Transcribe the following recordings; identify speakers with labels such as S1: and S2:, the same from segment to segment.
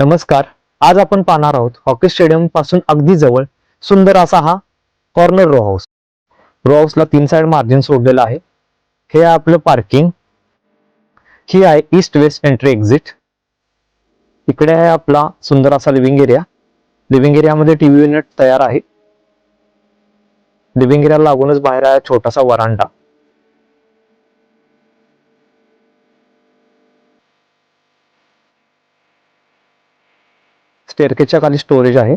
S1: नमस्कार. आज आपण पाहणार आहोत हॉकी स्टेडियमपासून अगदी जवळ सुंदर असा हा कॉर्नर रो हाऊस रो हाऊसला तीन साइड मार्जिन सोडलेलं आहे. हे आहे आपलं पार्किंग ही आहे ईस्ट वेस्ट एंट्री एक्झिट इकडे आहे आपला सुंदर असा लिव्हिंग एरिया लिव्हिंग एरियामध्ये टीव्ही युनिट तयार आहे. लिव्हिंग एरिया लागूनच बाहेर आहे छोटासा वरांडा. स्टेअरकेसच्या खाली स्टोरेज आहे.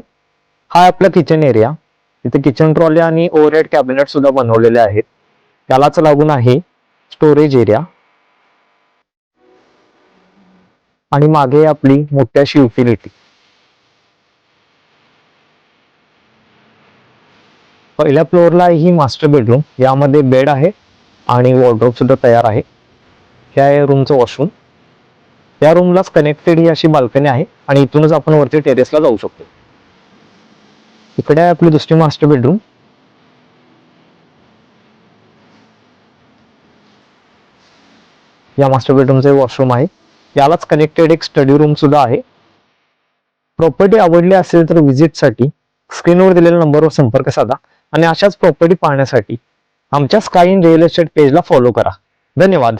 S1: हा आपला किचन एरिया इथे किचन ट्रॉली आणि ओव्हरहेड कॅबिनेट सुद्धा बनवलेले आहेत. त्यालाच लागून आहे स्टोरेज एरिया आणि मागे आपली मोठी अशी युटिलिटी पहिल्या फ्लोअरला ही मास्टर बेडरूम यामध्ये बेड आहे आणि वॉर्ड्रोब सुद्धा तयार आहे. ह्या आहे रूमचं वॉशरूम या रूमलाच कनेक्टेड ही अशी बाल्कनी आहे आणि इथूनच आपण वरती टेरेसला जाऊ शकतो. इकडे आहे आपली दुसरी मास्टर बेडरूम या मास्टर बेडरूमचे वॉशरूम आहे. यालाच कनेक्टेड एक स्टडी रूम सुद्धा आहे. प्रॉपर्टी आवडली असेल तर व्हिजिटसाठी स्क्रीनवर दिलेल्या नंबरवर संपर्क साधा आणि अशाच प्रॉपर्टी पाहण्यासाठी आमच्या स्काय इन रिअल एस्टेट पेजला फॉलो करा. धन्यवाद.